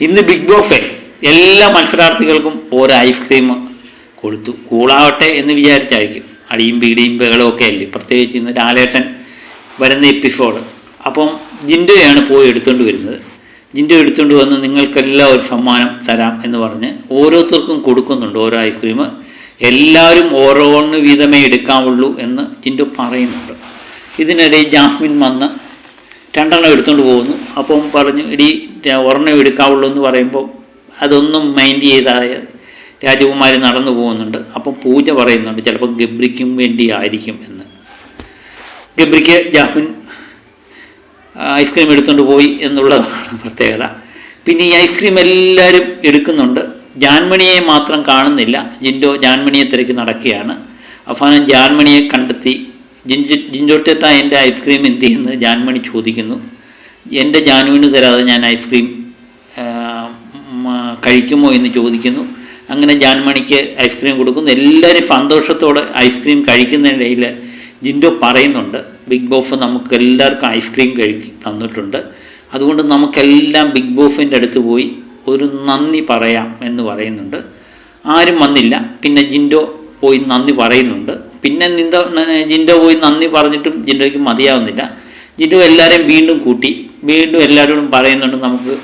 ഇന്ന് ബിഗ് ബോഫെ എല്ലാ മത്സരാർത്ഥികൾക്കും ഓരോ ഐസ്ക്രീം കൊടുത്തു. കൂളാവട്ടെ എന്ന് വിചാരിച്ചായിരിക്കും. അടിയും പീടിയും ബഹളവും ഒക്കെ അല്ലേ? പ്രത്യേകിച്ച് ഇന്ന് ലാലേട്ടൻ വരുന്ന എപ്പിസോഡ് അപ്പം ജിൻഡോയാണ് പോയി എടുത്തുകൊണ്ട് വരുന്നത്. ജിൻഡോ എടുത്തുകൊണ്ട് വന്ന് നിങ്ങൾക്കെല്ലാം ഒരു സമ്മാനം തരാം എന്ന് പറഞ്ഞ് ഓരോരുത്തർക്കും കൊടുക്കുന്നുണ്ട് ഓരോ ഐസ്ക്രീം എല്ലാവരും ഓരോന്ന് വീതമേ എടുക്കാവുള്ളൂ എന്ന് ജിൻഡോ പറയുന്നുണ്ട്. ഇതിനിടയിൽ ജാസ്മിൻ വന്ന് രണ്ടെണ്ണം എടുത്തുകൊണ്ട് പോകുന്നു. അപ്പം പറഞ്ഞു ഇടി ഒരെണ്ണം എടുക്കാവുള്ളൂ എന്ന് പറയുമ്പോൾ അതൊന്നും മൈൻഡ് ചെയ്തായ രാജകുമാരി നടന്നു പോകുന്നുണ്ട്. അപ്പം പൂജ പറയുന്നുണ്ട് ചിലപ്പോൾ ഗബ്രിക്കും വേണ്ടി ആയിരിക്കും എന്ന്. ഗബ്രിക്ക് ജാഫിൻ ഐസ്ക്രീം എടുത്തുകൊണ്ട് പോയി എന്നുള്ളതാണ് പ്രത്യേകത. പിന്നെ ഈ ഐസ്ക്രീം എല്ലാവരും എടുക്കുന്നുണ്ട്. ജാൻമണിയെ മാത്രം കാണുന്നില്ല. ജിൻഡോ ജാൻമണിയെ തിരക്കി നടക്കുകയാണ്. അവസാനം ജാൻമണിയെ കണ്ടെത്തി ജിൻജു ജിൻജോട്ടേട്ട എന്റെ ഐസ്ക്രീം എന്ത് ചെയ്യുന്നു? ജാൻമണി ചോദിക്കുന്നു. എന്റെ ജാനുവിന് തരാതെ ഞാൻ ഐസ്ക്രീം കഴിക്കുമോ എന്ന് ചോദിക്കുന്നു. അങ്ങനെ ജാൻമണിക്ക് ഐസ്ക്രീം കൊടുക്കുന്നു. എല്ലാവരും സന്തോഷത്തോടെ ഐസ്ക്രീം കഴിക്കുന്നതിനിടയിൽ ജിൻഡോ പറയുന്നുണ്ട് ബിഗ് ബോസ് നമുക്ക് എല്ലാവർക്കും ഐസ്ക്രീം കഴി തന്നിട്ടുണ്ട്. അതുകൊണ്ട് നമുക്കെല്ലാം ബിഗ് ബോസിന്റെ അടുത്ത് പോയി ഒരു നന്ദി പറയാം എന്ന് പറയുന്നുണ്ട്. ആരും വന്നില്ല. പിന്നെ ജിൻഡോ പോയി നന്ദി പറയുന്നുണ്ട്. പിന്നെ നിന്ദ ജിൻഡോ പോയി നന്ദി പറഞ്ഞിട്ടും ജിൻഡോയ്ക്ക് മതിയാവുന്നില്ല. ജിൻഡോ എല്ലാവരെയും വീണ്ടും കൂട്ടി വീണ്ടും എല്ലാവരോടും പറയുന്നുണ്ട് നമുക്ക്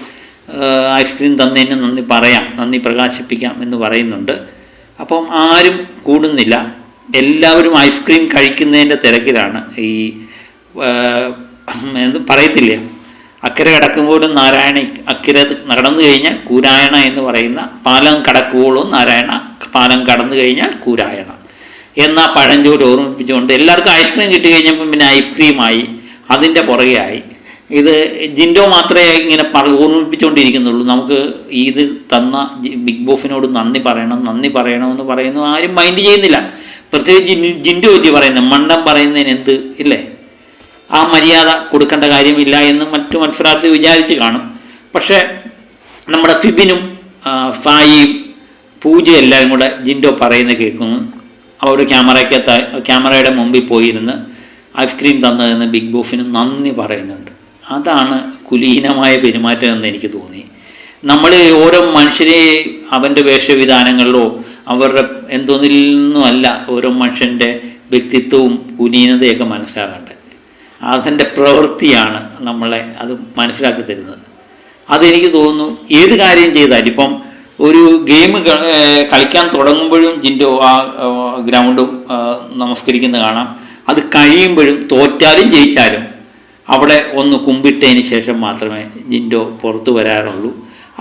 ഐസ്ക്രീം തന്നതിന് നന്ദി പറയാം നന്ദി പ്രകാശിപ്പിക്കാം എന്ന് പറയുന്നുണ്ട്. അപ്പം ആരും കൂടുന്നില്ല. എല്ലാവരും ഐസ്ക്രീം കഴിക്കുന്നതിന്റെ തിരക്കിലാണ്. ഈ എന്ത് പറയത്തില്ലേ? അക്കരെ കടക്കുമ്പോഴും നാരായണ അക്കര നടന്നു കഴിഞ്ഞാൽ കൂരായണ എന്ന് പറയുന്ന പാലം കടക്കുമ്പോഴും നാരായണ പാലം കടന്നു കഴിഞ്ഞാൽ കൂരായണ. എന്ന പഴഞ്ചൂര് ഓർമ്മിപ്പിച്ചുകൊണ്ട് എല്ലാവർക്കും ഐസ്ക്രീം കിട്ടി കഴിഞ്ഞപ്പം പിന്നെ ഐസ്ക്രീമായി അതിന്റെ പുറകെയായി ഇത് ജിൻഡോ മാത്രമേ ഇങ്ങനെ പറ ഓർമ്മിപ്പിച്ചുകൊണ്ടിരിക്കുന്നുള്ളൂ. നമുക്ക് ഇത് തന്ന ബിഗ് ബോസിനോട് നന്ദി പറയണം നന്ദി പറയണമെന്ന് പറയുന്നു. ആരും മൈൻഡ് ചെയ്യുന്നില്ല. പ്രത്യേകിച്ച് ജിൻ- ജിൻഡോ പറ്റി പറയുന്നത്. മണ്ടം പറയുന്നതിന് എന്ത് ഇല്ലേ? ആ മര്യാദ കൊടുക്കേണ്ട കാര്യമില്ല എന്ന് മറ്റു മത്സരാർത്ഥി വിചാരിച്ച് കാണും. പക്ഷേ നമ്മുടെ ഫിബിനും ഫായിയും പൂജ എല്ലാവരും കൂടെ ജിൻഡോ പറയുന്നത് കേൾക്കുന്നു. അവർ ക്യാമറയ്ക്കകത്ത് ക്യാമറയുടെ മുമ്പിൽ പോയിരുന്ന് ഐസ്ക്രീം തന്നതെന്ന് ബിഗ് ബോസിന് നന്ദി പറയുന്നുണ്ട്. അതാണ് കുലീനമായ പെരുമാറ്റം എന്ന് എനിക്ക് തോന്നി. നമ്മൾ ഓരോ മനുഷ്യരെ അവന്റെ വേഷവിധാനങ്ങളിലോ അവരുടെ എന്തോന്നിൽ നിന്നുമല്ല ഓരോ മനുഷ്യന്റെ വ്യക്തിത്വവും കുലീനതയൊക്കെ മനസ്സിലാകേണ്ടത് അതിന്റെ പ്രവൃത്തിയാണ് നമ്മളെ അത് മനസ്സിലാക്കി തരുന്നത്. അതെനിക്ക് തോന്നുന്നു ഏത് കാര്യം ചെയ്താലും ഇപ്പം ഒരു ഗെയിം കളിക്കാൻ തുടങ്ങുമ്പോഴും ജിൻഡോ ആ ഗ്രൗണ്ട് ഗ്രൗണ്ടും നമസ്കരിക്കുന്ന കാണാം. അത് കഴിയുമ്പോഴും തോറ്റാലും ജയിച്ചാലും അവിടെ ഒന്ന് കുമ്പിട്ടതിന് ശേഷം മാത്രമേ ജിൻഡോ പുറത്തു വരാറുള്ളൂ.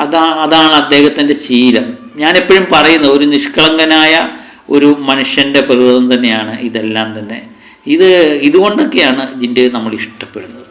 അതാ അതാണ് അദ്ദേഹത്തിന്റെ ശീലം. ഞാനെപ്പോഴും പറയുന്നത് ഒരു നിഷ്കളങ്കനായ ഒരു മനുഷ്യന്റെ പ്രകൃതം തന്നെയാണ് ഇതെല്ലാം തന്നെ. ഇത് ഇതുകൊണ്ടൊക്കെയാണ് ജിൻഡോയെ നമ്മൾ ഇഷ്ടപ്പെടുന്നത്.